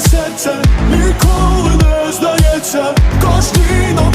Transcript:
серце. Ніколи не здається, кожній новій